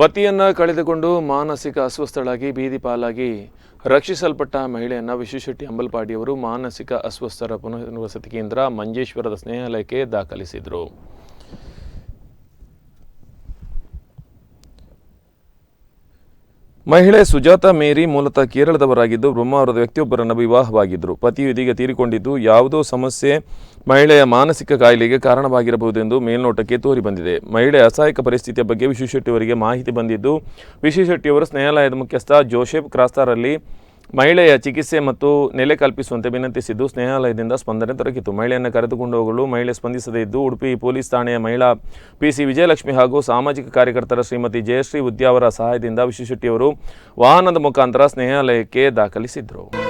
ಪತಿಯನ್ನ ಕಳೆದುಕೊಂಡು ಮಾನಸಿಕ ಅಸ್ವಸ್ಥಳಾಗಿ, ಬೀದಿ ಪಾಲಾಗಿ ರಕ್ಷಿಸಲ್ಪಟ್ಟ ಮಹಿಳೆಯನ್ನ ವಿಶ್ವಶೆಟ್ಟಿ ಅಂಬಲ್ಪಾಡಿಯವರು ಮಾನಸಿಕ ಅಸ್ವಸ್ಥರ ಪುನರ್ವಸತಿ ಕೇಂದ್ರ ಮಂಜೇಶ್ವರದ ಸ್ನೇಹಾಲಯಕ್ಕೆ ದಾಖಲಿಸಿದರು. ಮಹಿಳೆ ಸುಜಾತ ಮೇರಿ ಮೂಲತಃ ಕೇರಳದವರಾಗಿದ್ದು, ಬ್ರಹ್ಮಾವರದ ವ್ಯಕ್ತಿಯೊಬ್ಬರನ್ನು ವಿವಾಹವಾಗಿದ್ದರು ಪತಿಯು ಇದೀಗ ತೀರಿಕೊಂಡಿದ್ದು, ಯಾವುದೋ ಸಮಸ್ಯೆ ಮಹಿಳೆಯ ಮಾನಸಿಕ ಕಾಯಿಲೆಗೆ ಕಾರಣವಾಗಿರಬಹುದೆಂದು ಮೇಲ್ನೋಟಕ್ಕೆ ತೋರಿ ಬಂದಿದೆ. ಮಹಿಳೆ ಅಸಹಾಯಕ ಪರಿಸ್ಥಿತಿಯ ಬಗ್ಗೆ ವಿಶ್ವಶೆಟ್ಟಿಯವರಿಗೆ ಮಾಹಿತಿ ಬಂದಿದ್ದು ವಿಶ್ವಶೆಟ್ಟಿಯವರು ಸ್ನೇಹಾಲಯದ ಮುಖ್ಯಸ್ಥ ಜೋಸೆಫ್ ಕ್ರಾಸ್ತಾರಲ್ಲಿ ಮಹಿಳೆಯ ಚಿಕಿತ್ಸೆ ಮತ್ತು ನೆಲೆ ಕಲ್ಪಿಸುವಂತೆ ವಿನಂತಿಸಿದ್ದು, ಸ್ನೇಹಾಲಯದಿಂದ ಸ್ಪಂದನೆ ದೊರಕಿತು. ಮಹಿಳೆಯನ್ನು ಕರೆದುಕೊಂಡು ಹೋಗಲು ಮಹಿಳೆ ಸ್ಪಂದಿಸದೇ ಇದ್ದು, ಉಡುಪಿ ಪೊಲೀಸ್ ಠಾಣೆಯ ಮಹಿಳಾ ಪಿಸಿ ವಿಜಯಲಕ್ಷ್ಮಿ ಹಾಗೂ ಸಾಮಾಜಿಕ ಕಾರ್ಯಕರ್ತರ ಶ್ರೀಮತಿ ಜಯಶ್ರೀ ಉದ್ಯಾವರ ಸಹಾಯದಿಂದ ವಿಶ್ವಶೆಟ್ಟಿಯವರು ವಾಹನದ ಮುಖಾಂತರ ಸ್ನೇಹಾಲಯಕ್ಕೆ ದಾಖಲಿಸಿದರು.